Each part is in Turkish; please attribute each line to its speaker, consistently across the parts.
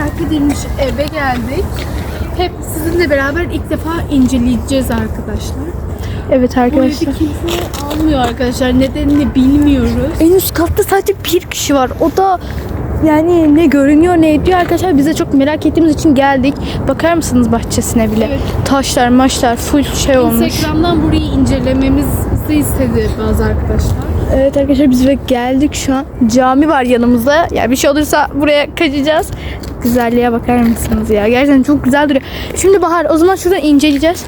Speaker 1: terk edilmiş eve geldik. Hep sizinle beraber ilk defa inceleyeceğiz arkadaşlar.
Speaker 2: Evet
Speaker 1: Bu evi
Speaker 2: arkadaşlar.
Speaker 1: kimse almıyor arkadaşlar. Nedenini bilmiyoruz.
Speaker 2: En üst katta sadece bir kişi var. O da yani ne görünüyor ne ediyor arkadaşlar. Biz de çok merak ettiğimiz için geldik. Bakar mısınız bahçesine bile?
Speaker 1: Evet.
Speaker 2: Taşlar maçlar full şey olmuş.
Speaker 1: Instagram'dan burayı incelememizi istedi bazı arkadaşlar.
Speaker 2: Evet arkadaşlar biz ve geldik şu an. Cami var yanımızda. Yani bir şey olursa buraya kaçacağız. Güzelliğe bakar mısınız ya? Gerçekten çok güzel duruyor. Şimdi Bahar o zaman şuradan inceleyeceğiz.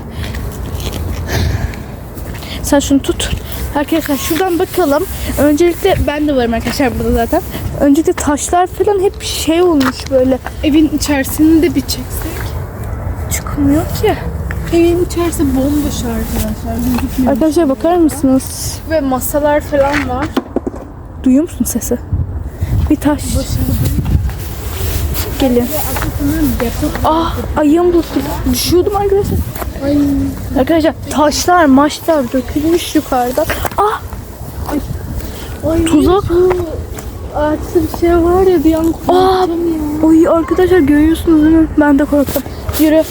Speaker 2: Sen şunu tut. Arkadaşlar şuradan bakalım. Öncelikle ben de varım arkadaşlar burada zaten. Öncelikle taşlar falan hep şey olmuş böyle.
Speaker 1: Evin içerisini de bir çeksek.
Speaker 2: Çıkmıyor ki.
Speaker 1: Evin içerisi bomboş arkadaşlar. Gözükmüyor.
Speaker 2: Arkadaşlar bakar mısınız?
Speaker 1: Ve masalar falan var.
Speaker 2: Duyuyor musun sesi? Bir taş. Gelin. Ah ayağım tuttu. Düşüyordum arkadaşlar.
Speaker 1: Ay.
Speaker 2: Arkadaşlar taşlar maçlar dökülmüş yukarıda. Ah
Speaker 1: Ay.
Speaker 2: Tuzak.
Speaker 1: Ağaçta bir şey var ya bir an
Speaker 2: Aa,
Speaker 1: korktum ya.
Speaker 2: oy arkadaşlar görüyorsunuz değil mi? Ben de korktum. Yürü.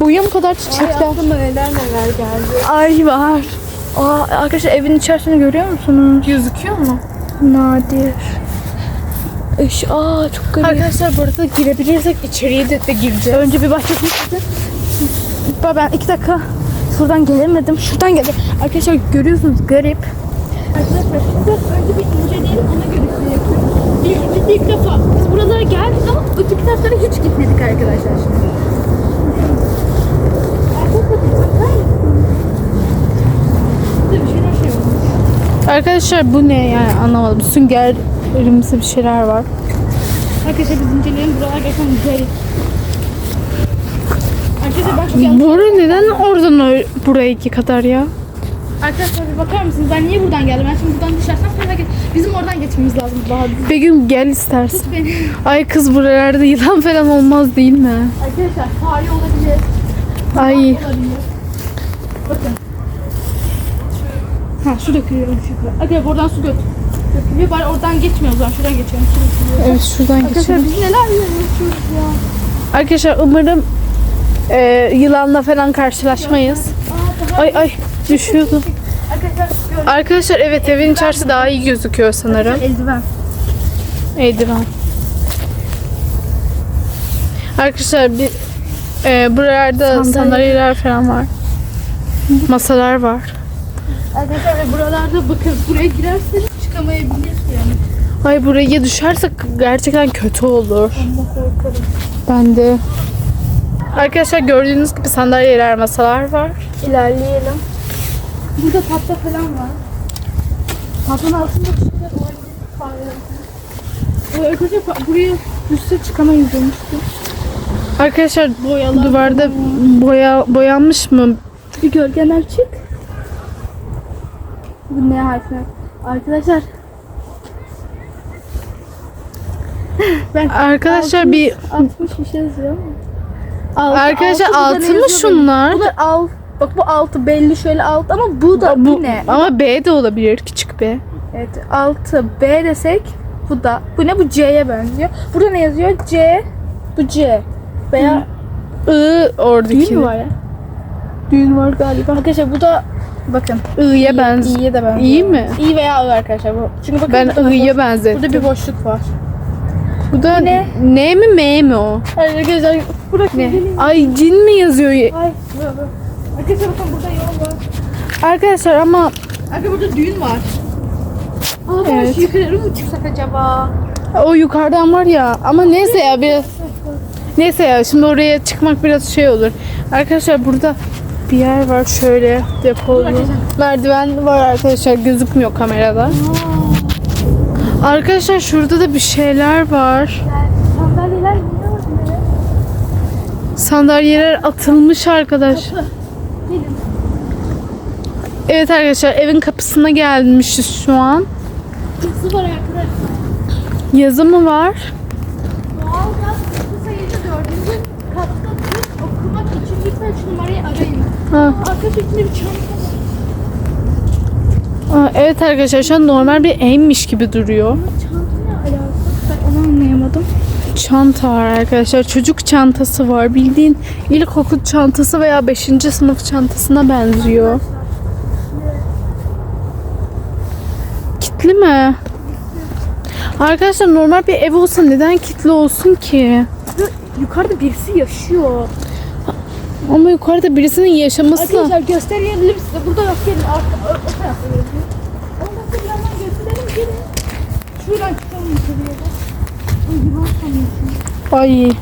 Speaker 2: Boyum kadar
Speaker 1: Ay
Speaker 2: çiçekler.
Speaker 1: aklıma neler neler geldi.
Speaker 2: Ay var. Aa, arkadaşlar evin içerisini görüyor musunuz?
Speaker 1: Gözüküyor mu?
Speaker 2: Nadir. Eş, aa çok garip.
Speaker 1: Arkadaşlar burada girebilirsek içeriye de, de gireceğiz.
Speaker 2: Önce bir bahçesini çıktı. Ben iki dakika şuradan gelemedim. Şuradan geldim. Arkadaşlar görüyorsunuz garip.
Speaker 1: Arkadaşlar biraz önce bir inceleyelim ona göre size yapıyorum. Bir, bir, ilk defa biz buralara geldik ama öteki taraflara hiç gitmedik arkadaşlar şimdi. Arkadaşlar bakar mısınız? Burada bir şeyler şey olmuş.
Speaker 2: Arkadaşlar bu ne yani anlamadım. Süngerimsi bir şeyler var.
Speaker 1: Arkadaşlar biz inceleyelim buralar gerçekten güzel. Arkadaşlar bak şu
Speaker 2: neden oradan buraya iki kadar ya?
Speaker 1: Arkadaşlar bir bakar mısınız? Ben niye buradan geldim? Ben şimdi buradan düşersem sonra geç. Bizim oradan geçmemiz lazım daha.
Speaker 2: Begüm gel istersen.
Speaker 1: Tut beni.
Speaker 2: Ay kız buralarda yılan falan olmaz değil mi?
Speaker 1: Arkadaşlar fare olabilir.
Speaker 2: Ay
Speaker 1: Olabilir. Bakın. Ha su dökülüyor Hadi oradan su dök. Dökülüyor bari oradan geçmiyor o zaman şuradan geçelim.
Speaker 2: Evet şuradan
Speaker 1: Arkadaşlar
Speaker 2: geçelim.
Speaker 1: biz neler yaşıyoruz ya.
Speaker 2: Arkadaşlar umarım e, yılanla falan karşılaşmayız. Ay ay düşüyordum.
Speaker 1: Arkadaşlar.
Speaker 2: Arkadaşlar evet evin içerisi daha iyi gözüküyor sanırım.
Speaker 1: Eldiven.
Speaker 2: Eldiven. Arkadaşlar bir e, buralarda
Speaker 1: Sandalye.
Speaker 2: sandalyeler falan var. Masalar var.
Speaker 1: Arkadaşlar ve buralarda bakın buraya girerseniz çıkamayabilir yani.
Speaker 2: Ay buraya düşersek gerçekten kötü olur. Ben de. Arkadaşlar gördüğünüz gibi sandalyeler, masalar var.
Speaker 1: İlerleyelim. Burada tahta falan var. Tahtanın altında. Fare. Ee, Arkadaşlar buraya üste çıkamayız demiştim.
Speaker 2: Arkadaşlar
Speaker 1: Boyalar
Speaker 2: duvarda boya boyanmış mı?
Speaker 1: Bir gölgeler çık. Bu ne harfi? Arkadaşlar. ben
Speaker 2: Arkadaşlar bir
Speaker 1: 60 bir şey yazıyor. Altı-
Speaker 2: Arkadaşlar
Speaker 1: altı
Speaker 2: altı mı şunlar?
Speaker 1: benim? Bunlar alt. Bak bu altı belli şöyle alt ama bu da bu,
Speaker 2: bu
Speaker 1: ne?
Speaker 2: ama B de olabilir küçük B.
Speaker 1: Evet 6 B desek bu da. Bu ne? Bu C'ye benziyor. Burada ne yazıyor? C. Bu C. Veya
Speaker 2: I oradaki.
Speaker 1: düğün var ya? Düğün var galiba. Arkadaşlar bu da bakın.
Speaker 2: I'ya benziyor.
Speaker 1: İ'ye de benziyor.
Speaker 2: İyi mi?
Speaker 1: İ veya I arkadaşlar bu. Çünkü bakın
Speaker 2: Ben
Speaker 1: boş-
Speaker 2: benzettim.
Speaker 1: burada bir boşluk var.
Speaker 2: Bu da
Speaker 1: Ne?
Speaker 2: ne? mi M mi o?
Speaker 1: Arkadaşlar bırakın
Speaker 2: Ne? Ay cin mi yazıyor?
Speaker 1: Ay. Arkadaşlar bakın burada yol var.
Speaker 2: Arkadaşlar ama
Speaker 1: Arkadaşlar burada düğün var. Aa ben
Speaker 2: Evet.
Speaker 1: şu yukarı mı çıksak acaba?
Speaker 2: o yukarıdan var ya ama neyse ya biraz neyse ya şimdi oraya çıkmak biraz şey olur. Arkadaşlar burada bir yer var şöyle depolu. Merdiven var arkadaşlar gözükmüyor kamerada. Arkadaşlar şurada da bir şeyler var.
Speaker 1: Sandalyeler?
Speaker 2: Sandalyeler atılmış arkadaş. Evet arkadaşlar evin kapısına gelmişiz şu an.
Speaker 1: Kızı var arkadaşlar.
Speaker 2: Yazı mı var? Ha.
Speaker 1: Arkadaşlar içinde bir çanta var.
Speaker 2: Aa, evet arkadaşlar şu an normal bir evmiş gibi duruyor.
Speaker 1: Çanta ne alakası? Ben onu anlayamadım.
Speaker 2: çanta var arkadaşlar. Çocuk çantası var. Bildiğin ilkokul çantası veya 5. sınıf çantasına benziyor. Kitli mi? Arkadaşlar normal bir ev olsa neden kitli olsun ki?
Speaker 1: Yukarıda birisi yaşıyor.
Speaker 2: Ama yukarıda birisinin yaşaması
Speaker 1: Arkadaşlar gösterelim size. Burada gösterelim. Arka, o, o tarafta. Ondan sonra birazdan gösterelim. Gelin. Şuradan çıkalım yukarıya da. Ay, yılan sanıyorsun.
Speaker 2: Ay.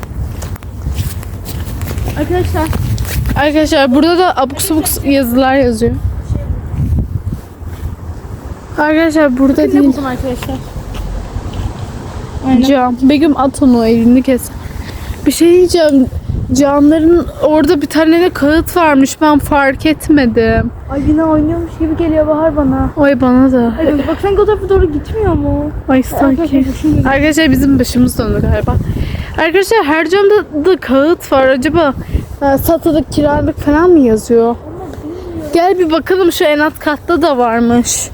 Speaker 1: Arkadaşlar
Speaker 2: Arkadaşlar burada da abuk sabuk yazılar yazıyor. Arkadaşlar burada
Speaker 1: ne
Speaker 2: değil.
Speaker 1: buldum arkadaşlar?
Speaker 2: Cam. Begüm at onu elini kes. Bir şey diyeceğim. Camların orada bir tane de kağıt varmış. Ben fark etmedim.
Speaker 1: Ay yine oynuyormuş gibi geliyor Bahar bana.
Speaker 2: Ay bana da.
Speaker 1: Ay, bak sanki o tarafa doğru gitmiyor mu?
Speaker 2: Ay sanki. Arkadaşlar bizim başımız döndü galiba. Arkadaşlar her camda da kağıt var. Acaba e, satılık kiralık falan mı yazıyor? Gel bir bakalım şu en alt katta da varmış.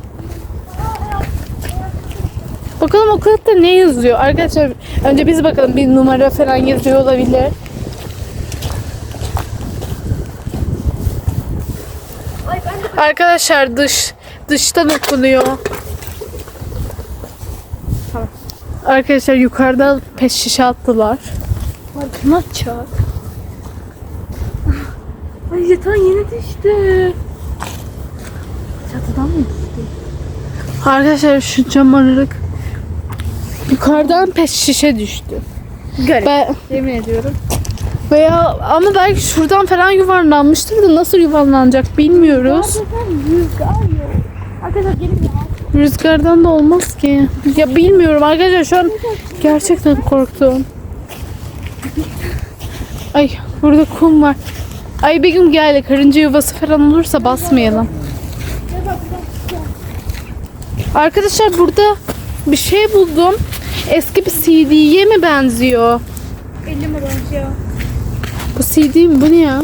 Speaker 2: Bakalım o kağıtta ne yazıyor? Arkadaşlar önce biz bakalım bir numara falan yazıyor olabilir.
Speaker 1: Ay ben de
Speaker 2: Arkadaşlar dış dıştan okunuyor. Arkadaşlar yukarıda pet şişe attılar.
Speaker 1: Parkına çak. Ay yatağın yeni düştü. Çatıdan mı düştü?
Speaker 2: Arkadaşlar şu cam aralık yukarıdan pet şişe düştü.
Speaker 1: Garip.
Speaker 2: Ben,
Speaker 1: Yemin ediyorum.
Speaker 2: Veya ama belki şuradan falan yuvarlanmıştır da nasıl yuvarlanacak bilmiyoruz.
Speaker 1: Rüzgar yok. Arkadaşlar gelin ya.
Speaker 2: Rüzgardan da olmaz ki. Ya bilmiyorum arkadaşlar şu an gerçekten korktum. Ay burada kum var. Ay bir gün gel karınca yuvası falan olursa basmayalım. Arkadaşlar burada bir şey buldum. Eski bir CD'ye mi benziyor?
Speaker 1: Elim ya.
Speaker 2: Bu CD mi? Bu ne ya?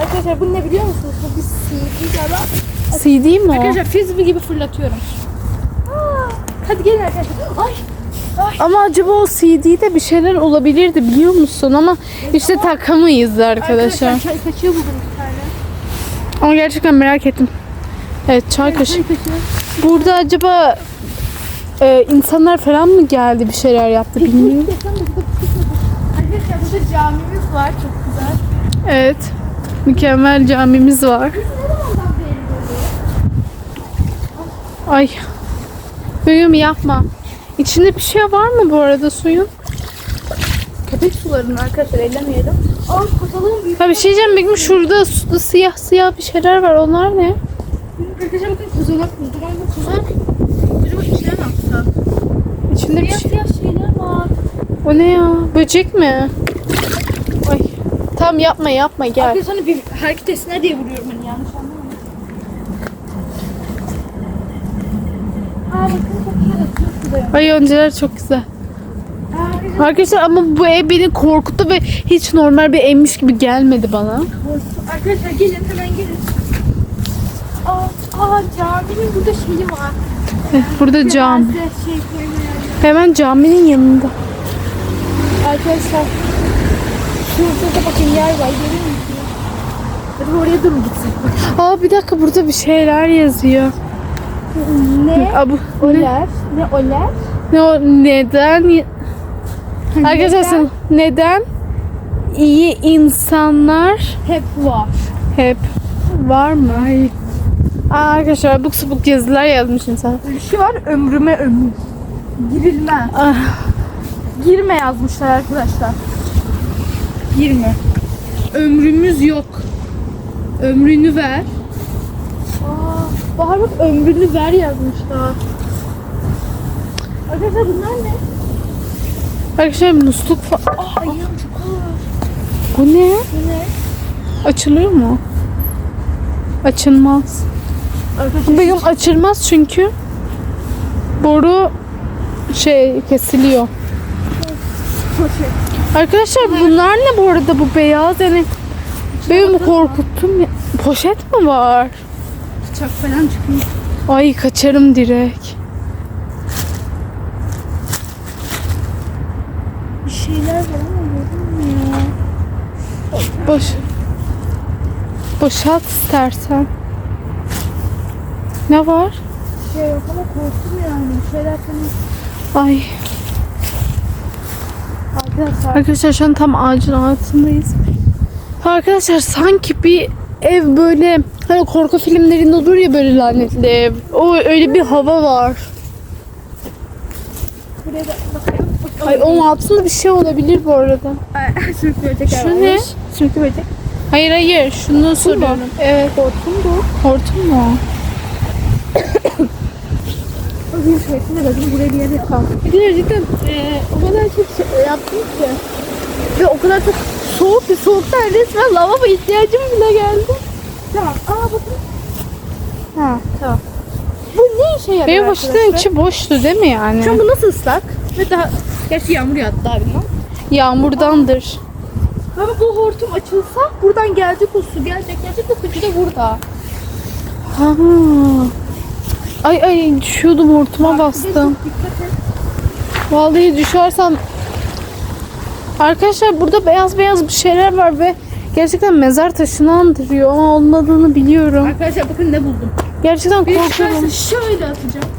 Speaker 1: Arkadaşlar bu ne biliyor musunuz? Bu bir CD galiba.
Speaker 2: CD mi o?
Speaker 1: Arkadaşlar frisbee gibi fırlatıyorum. Aa, hadi gelin arkadaşlar. Ay.
Speaker 2: Ama acaba o CD'de bir şeyler olabilirdi biliyor musun? Ama işte takamayız arkadaşlar.
Speaker 1: çay kaşığı buldum bir tane.
Speaker 2: Ama gerçekten merak ettim. Evet çay kaşığı.
Speaker 1: Çay kaşığı.
Speaker 2: Burada acaba e, insanlar falan mı geldi bir şeyler yaptı bilmiyorum.
Speaker 1: Camimiz var çok güzel.
Speaker 2: Evet. Mükemmel camimiz var. Ay. Büyüm yapma. İçinde bir şey var mı bu arada suyun?
Speaker 1: Köpek sularını arkadaşlar ellemeyelim. Aa katalığın büyük.
Speaker 2: Ha bir şey diyeceğim Begüm şurada su- siyah siyah bir şeyler var. Onlar ne?
Speaker 1: Arkadaşlar bakın buldum. Ay bu kuzak. Acaba içine mi atsak?
Speaker 2: İçinde bir
Speaker 1: Siyah
Speaker 2: şey.
Speaker 1: siyah şeyler var.
Speaker 2: O ne ya? Böcek mi? Tamam yapma yapma gel.
Speaker 1: Arkadaşlar hani bir hareket diye vuruyorum hani yanlış anlamayın. Aa bakın çok güzel atıyor suda.
Speaker 2: Ay yoncalar çok güzel.
Speaker 1: Aa, arkadaşlar
Speaker 2: ama bu ev beni korkuttu ve hiç normal bir evmiş gibi gelmedi bana.
Speaker 1: Arkadaşlar gelin hemen gelin. Aa, aa caminin burada şeyi var.
Speaker 2: Burada cam.
Speaker 1: Şey.
Speaker 2: Hemen caminin yanında.
Speaker 1: Arkadaşlar şurada da bakın yer var görüyor musunuz? Hadi oraya dur gitsin.
Speaker 2: Aa bir dakika burada bir şeyler yazıyor.
Speaker 1: Ne?
Speaker 2: Aa, bu, ne,
Speaker 1: Oler. Ne oler?
Speaker 2: ne o neden Arkadaşlar sen- neden iyi insanlar
Speaker 1: Hep var.
Speaker 2: hep var mı? Ay. Aa, arkadaşlar abuk sabuk yazılar yazmış insan.
Speaker 1: Şu var ömrüme ömür. Girilme.
Speaker 2: Ah,
Speaker 1: Girme yazmışlar arkadaşlar. Girme.
Speaker 2: ömrümüz yok. Ömrünü ver.
Speaker 1: Aa, Bahar bak ömrünü ver yazmışlar. Arkadaşlar bunlar ne?
Speaker 2: Arkadaşlar musluk falan.
Speaker 1: Aa ayağım çok ağır.
Speaker 2: Bu ne?
Speaker 1: Bu ne?
Speaker 2: Açılıyor mu? Açılmaz.
Speaker 1: Arkadaşlar
Speaker 2: Benim açılmaz çünkü boru şey kesiliyor. Arkadaşlar bunlar ne bu arada bu beyaz yani benim korkuttum ya. Poşet mi var?
Speaker 1: bıçak falan çıkmış.
Speaker 2: Ay kaçarım direkt.
Speaker 1: şeyler var ama görünmüyor.
Speaker 2: Boş. Boşalt istersen. Ne var?
Speaker 1: Şey yok ama korktum yani. Şeyler falan.
Speaker 2: Ay.
Speaker 1: Arkadaşlar.
Speaker 2: Arkadaşlar şu an tam ağacın altındayız. Arkadaşlar sanki bir ev böyle hani korku filmlerinde olur ya böyle lanetli ev. O öyle bir hava var.
Speaker 1: Buraya da bakalım.
Speaker 2: Ay onun altında bir şey olabilir bu arada.
Speaker 1: Sürüklü böcekler
Speaker 2: Şu ne?
Speaker 1: Sürüklü böcek.
Speaker 2: Hayır hayır şunu soruyorum. Evet.
Speaker 1: Hortum bu.
Speaker 2: Hortum mu?
Speaker 1: Gün şeklinde dedim buraya bir yere kal. Bir de cidden e, o kadar çok şey yaptım ki. Ve o kadar çok soğuk bir soğuktan resmen lavabo ihtiyacım bile geldi. Tamam. Aa bakın. Ha tamam. Bu ne işe yarıyor
Speaker 2: Benim başının içi boştu değil mi yani?
Speaker 1: Şu an bu nasıl ıslak? Ve daha... Gerçi yağmur yağdı daha bilmem.
Speaker 2: Yağmurdandır.
Speaker 1: Ama bu hortum açılsa buradan gelecek o su gelecek gelecek o sucu da burada.
Speaker 2: Ha. Ay ay düşüyordum hortuma bastım. Vallahi düşersem Arkadaşlar burada beyaz beyaz bir şeyler var ve gerçekten mezar taşını andırıyor ama olmadığını biliyorum.
Speaker 1: Arkadaşlar bakın ne buldum.
Speaker 2: Gerçekten
Speaker 1: Bir
Speaker 2: korkuyorum.
Speaker 1: şöyle atacağım.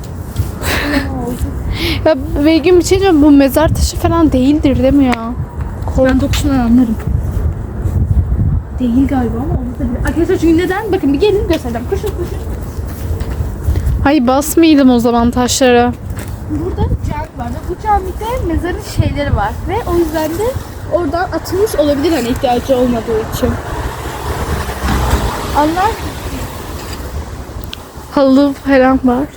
Speaker 2: Ya Begüm bir şey diyeceğim, bu mezar taşı falan değildir değil mi ya?
Speaker 1: Ben dokusundan anlarım. Değil galiba ama olabilir. Arkadaşlar çünkü neden? Bakın bir gelin göstereceğim. Koşun koşun.
Speaker 2: Hay basmayalım o zaman taşlara.
Speaker 1: Burada var ve bu camide mezarın şeyleri var. Ve o yüzden de oradan atılmış olabilir hani ihtiyacı olmadığı için. Anlar
Speaker 2: Halı falan var.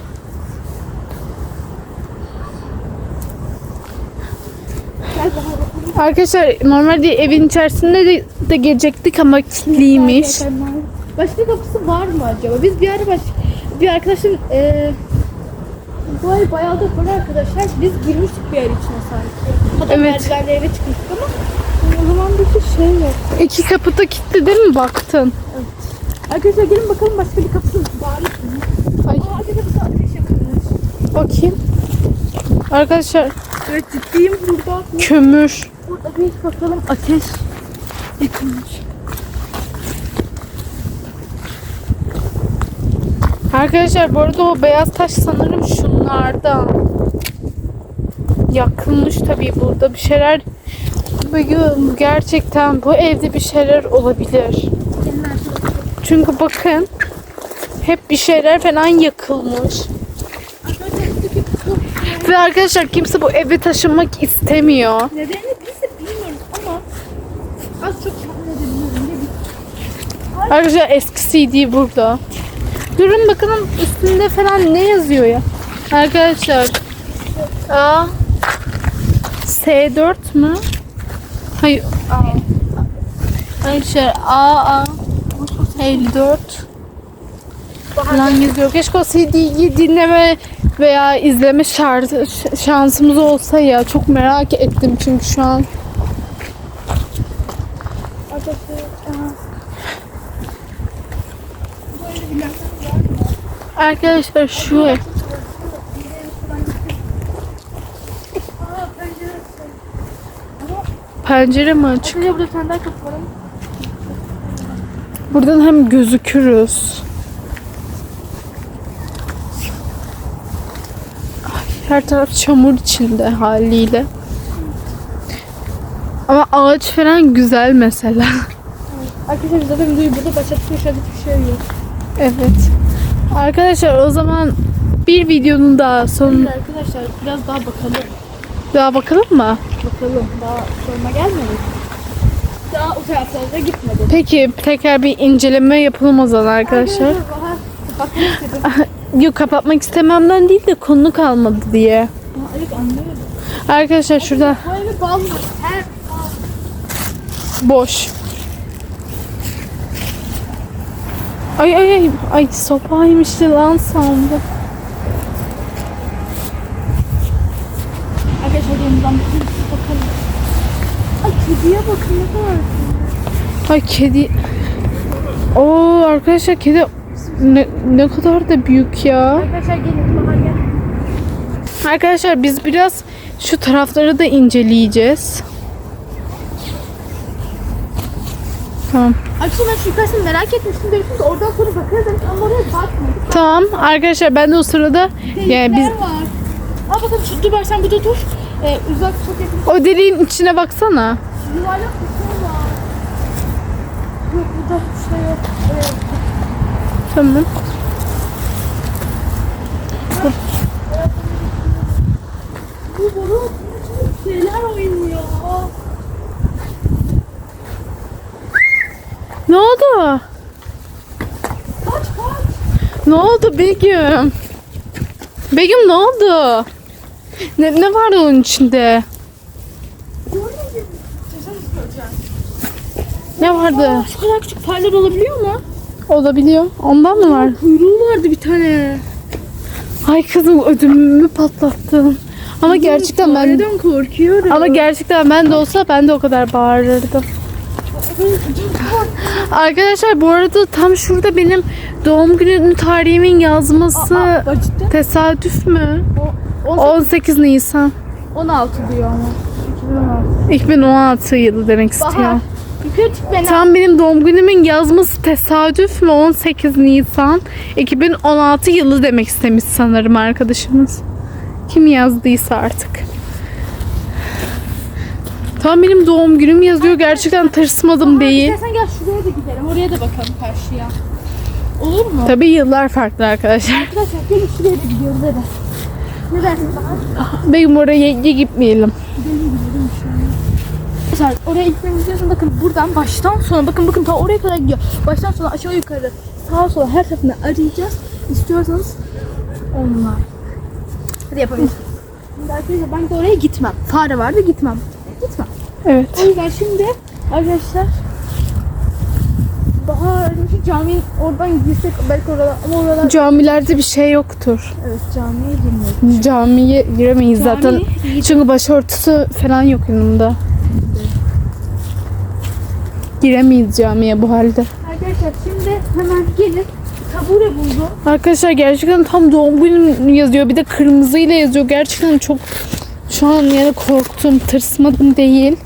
Speaker 2: Arkadaşlar normalde evin içerisinde de, de gelecektik ama kilitliymiş.
Speaker 1: Başka kapısı var mı acaba? Biz bir ara baş, bir arkadaşım e, bu ay bayağı da para arkadaşlar. Biz girmiştik bir yer içine sanki. Hatta
Speaker 2: Evet.
Speaker 1: merdivenle eve çıkmıştık ama o zaman bir şey yok.
Speaker 2: İki kapı da kilitli değil mi baktın?
Speaker 1: Arkadaşlar gelin bakalım başka bir kapısı var mı?
Speaker 2: Ay.
Speaker 1: Aa arkadaşlar burada ateş yakılmış.
Speaker 2: Bakayım. Arkadaşlar
Speaker 1: Evet ciddiyim burada.
Speaker 2: kömür.
Speaker 1: Burada bir bakalım ateş yakılmış.
Speaker 2: Arkadaşlar bu arada o beyaz taş sanırım şunlardan. Yakılmış tabii burada bir şeyler. Bugün gerçekten bu evde bir şeyler olabilir. Çünkü bakın hep bir şeyler falan yakılmış. Ve arkadaşlar kimse bu eve taşınmak istemiyor.
Speaker 1: nedenini biz de bilmiyoruz ama az çok tahmin edebiliyorum.
Speaker 2: Arkadaşlar eski CD burada. Durun bakalım üstünde falan ne yazıyor ya. Arkadaşlar. A S4 mü? Hayır. Arkadaşlar A A 54 falan yazıyor. Keşke o CD'yi dinleme veya izleme şartı, ş- şansımız olsa ya. Çok merak ettim çünkü şu an.
Speaker 1: Arkadaşlar aha. Böyle bilenler var mı?
Speaker 2: Arkadaşlar şu Pencere mi açık? Buradan hem gözükürüz. Her taraf çamur içinde haliyle. Ama ağaç falan güzel mesela.
Speaker 1: Arkadaşlar zaten duyuyor. Burada başka bir şey yok.
Speaker 2: Evet. Arkadaşlar o zaman bir videonun daha son
Speaker 1: Şimdi arkadaşlar biraz daha bakalım.
Speaker 2: daha bakalım mı?
Speaker 1: Bakalım. Daha soruma gelmedi. Daha o taraflara gitmedi.
Speaker 2: Peki tekrar bir inceleme yapalım o zaman arkadaşlar.
Speaker 1: Daha bakmak istedim.
Speaker 2: Yok kapatmak istememden değil de konu kalmadı diye.
Speaker 1: Aa, evet anlıyorum.
Speaker 2: Arkadaşlar şurada
Speaker 1: Bu evi bağlı. Her
Speaker 2: boş. Ay ay ay. Ay sopaymıştı lan sandım.
Speaker 1: Arkadaşlar bakalım. Ay kediye bakın ne kadar.
Speaker 2: Ay kedi. Oo arkadaşlar kedi ne, ne kadar da büyük ya.
Speaker 1: Arkadaşlar gelin bahar gel.
Speaker 2: Arkadaşlar biz biraz şu tarafları da inceleyeceğiz. Tamam.
Speaker 1: Şu yukarısını merak etmiştim. Demiştim ki oradan sonra bakarız demiş ama oraya bakmadık.
Speaker 2: Tamam arkadaşlar ben de o sırada yani biz
Speaker 1: var. Aa bakın şu dur sen burada dur. Ee, uzak çok yakın
Speaker 2: o deliğin içine baksana.
Speaker 1: yuvarlak bir şey var. Yok burada hiç şey yok. Evet.
Speaker 2: Tamam.
Speaker 1: Bu balık şeyler oynuyor.
Speaker 2: Ne oldu?
Speaker 1: Kaç kaç.
Speaker 2: Ne oldu Begüm? Begüm ne oldu? Ne, ne vardı onun içinde? Ne vardı?
Speaker 1: Aa, şu kadar küçük farlar olabiliyor mu?
Speaker 2: Olabiliyor. Ondan mı var?
Speaker 1: Kuyruğu vardı bir tane.
Speaker 2: Ay kızım ödümümü patlattın. Ama gerçekten ben
Speaker 1: korkuyorum.
Speaker 2: ama gerçekten ben de olsa ben de o kadar bağırırdım. Arkadaşlar bu arada tam şurada benim doğum günü tarihimin yazması
Speaker 1: Aa, cidden.
Speaker 2: tesadüf mü?
Speaker 1: O,
Speaker 2: 18 Nisan.
Speaker 1: 16 diyor ama. 2016.
Speaker 2: 2016 yılı demek istiyor.
Speaker 1: Bahar.
Speaker 2: Tam benim doğum günümün yazması tesadüf mü? 18 Nisan 2016 yılı demek istemiş sanırım arkadaşımız. Kim yazdıysa artık. Tam benim doğum günüm yazıyor. Gerçekten tırsmadım değil.
Speaker 1: İstersen gel şuraya da gidelim. Oraya da bakalım karşıya. Olur mu?
Speaker 2: Tabii yıllar farklı arkadaşlar.
Speaker 1: Arkadaşlar gelin şuraya da gidiyoruz hadi. Ne dersiniz?
Speaker 2: Benim oraya gitmeyelim.
Speaker 1: Arkadaşlar oraya gitmemiz istiyorsan bakın buradan baştan sona bakın bakın ta oraya kadar gidiyor. Baştan sona aşağı yukarı sağa sola her tarafını arayacağız. İstiyorsanız onlar. Hadi yapalım. Şimdi arkadaşlar ben de oraya gitmem. Fare vardı gitmem. Gitmem.
Speaker 2: Evet.
Speaker 1: O yüzden şimdi arkadaşlar Bahar şu caminin oradan girsek belki oralar ama oralar
Speaker 2: Camilerde bir şey yoktur.
Speaker 1: evet camiye girmiyoruz.
Speaker 2: Camiye giremeyiz
Speaker 1: Cami
Speaker 2: zaten.
Speaker 1: iyi.
Speaker 2: Çünkü başörtüsü falan yok yanımda. Giremeyiz camiye bu halde.
Speaker 1: Arkadaşlar şimdi hemen gelin tabure buldum.
Speaker 2: Arkadaşlar gerçekten tam doğum günüm yazıyor. Bir de kırmızıyla yazıyor. Gerçekten çok şu an yani korktum. Tırsmadım değil.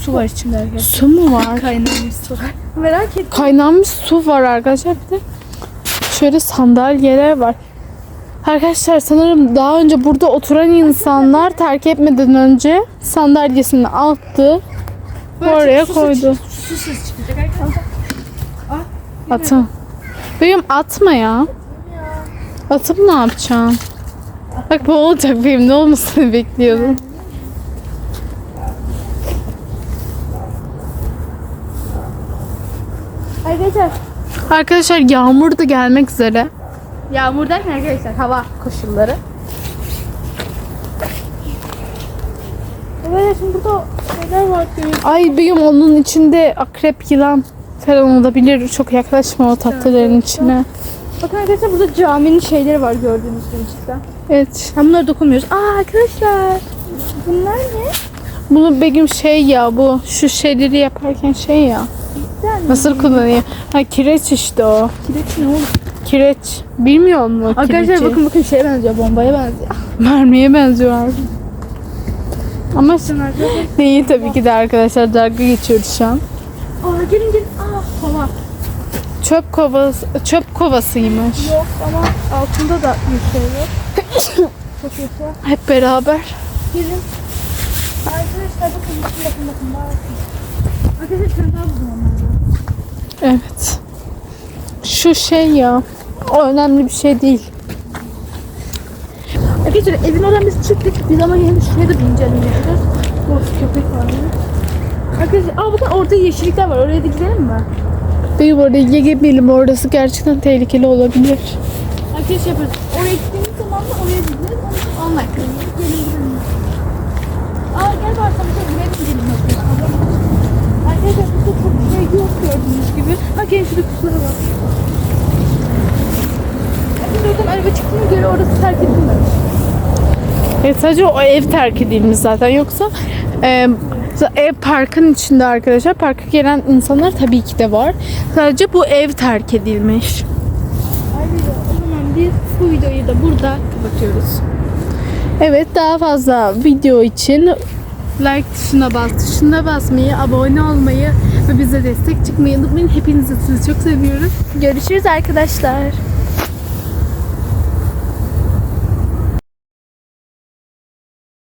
Speaker 1: Su var içinde arkadaşlar.
Speaker 2: Su mu var?
Speaker 1: Kaynamış su var. Merak ettim.
Speaker 2: Kaynanmış su var arkadaşlar. Bir de şöyle sandalyeler var. Arkadaşlar sanırım daha önce burada oturan insanlar terk etmeden önce sandalyesini attı. Oraya
Speaker 1: su
Speaker 2: koydu.
Speaker 1: Su ses çıkacak arkadaşlar.
Speaker 2: Atın. Benim atma ya. Atıp ne yapacağım? Bak bu olacak benim ne olmasını bekliyordum.
Speaker 1: Arkadaşlar
Speaker 2: Arkadaşlar yağmur da gelmek üzere.
Speaker 1: yağmur derken arkadaşlar hava koşulları. Evet şimdi burada şeyler var.
Speaker 2: Ay benim onun içinde akrep yılan falan olabilir. Çok yaklaşma o tatlıların içine.
Speaker 1: Bakın arkadaşlar burada caminin şeyleri var gördüğünüz gibi işte.
Speaker 2: Evet.
Speaker 1: Hem bunlara dokunmuyoruz. Aa arkadaşlar bunlar ne?
Speaker 2: Bunu Begüm şey ya bu şu şeyleri yaparken şey ya.
Speaker 1: Cidden?
Speaker 2: Nasıl kullanıyor? Ha kireç işte o.
Speaker 1: Kireç ne oğlum?
Speaker 2: Kireç. Bilmiyor o
Speaker 1: Arkadaşlar
Speaker 2: kireci?
Speaker 1: bakın bakın şeye benziyor bombaya benziyor.
Speaker 2: Mermiye benziyor abi. Ama
Speaker 1: arkadaşlar.
Speaker 2: değil tabii ki de arkadaşlar dalga geçiyoruz şu an.
Speaker 1: Aa gelin gelin. Aa hava.
Speaker 2: Çöp kovası, çöp kovasıymış.
Speaker 1: Yok ama altında da bir şey yok. Çok kötü.
Speaker 2: Hep beraber.
Speaker 1: Gelin. Arkadaşlar bakın bakın bakın bakın. Arkadaşlar buldum onlardan.
Speaker 2: Evet. Şu şey ya. O önemli bir şey değil.
Speaker 1: Arkadaşlar evin oradan biz çıktık. Biz ama yine şuraya da bir inceleyeceğiz. Bu köpek var? Arkadaşlar aa bakın orada yeşillikler var. Oraya da gidelim mi?
Speaker 2: Benim oraya yemeyelim. Orası gerçekten tehlikeli olabilir.
Speaker 1: Arkadaşlar yaparız. Oraya gittiğimiz zaman da oraya gideriz. Onun için. Gelin gidelim. Aa gel varsa bir buraya da gidelim. Arkadaşlar burada çok şey yok gördüğünüz gibi. Ha gelin şurada kutulara bak. Arkadaşlar oradan araba çıktığına göre orası terk edilmemiş.
Speaker 2: Evet sadece o ev terk edilmiş zaten. Yoksa e, ev parkın içinde arkadaşlar. Parka gelen insanlar tabii ki de var. Sadece bu ev terk edilmiş.
Speaker 1: Ayrıca o zaman biz bu videoyu da burada kapatıyoruz.
Speaker 2: Evet daha fazla video için like tuşuna bas, tuşuna basmayı, abone olmayı ve bize destek çıkmayı unutmayın. Hepinizi sizi çok seviyoruz.
Speaker 1: Görüşürüz arkadaşlar.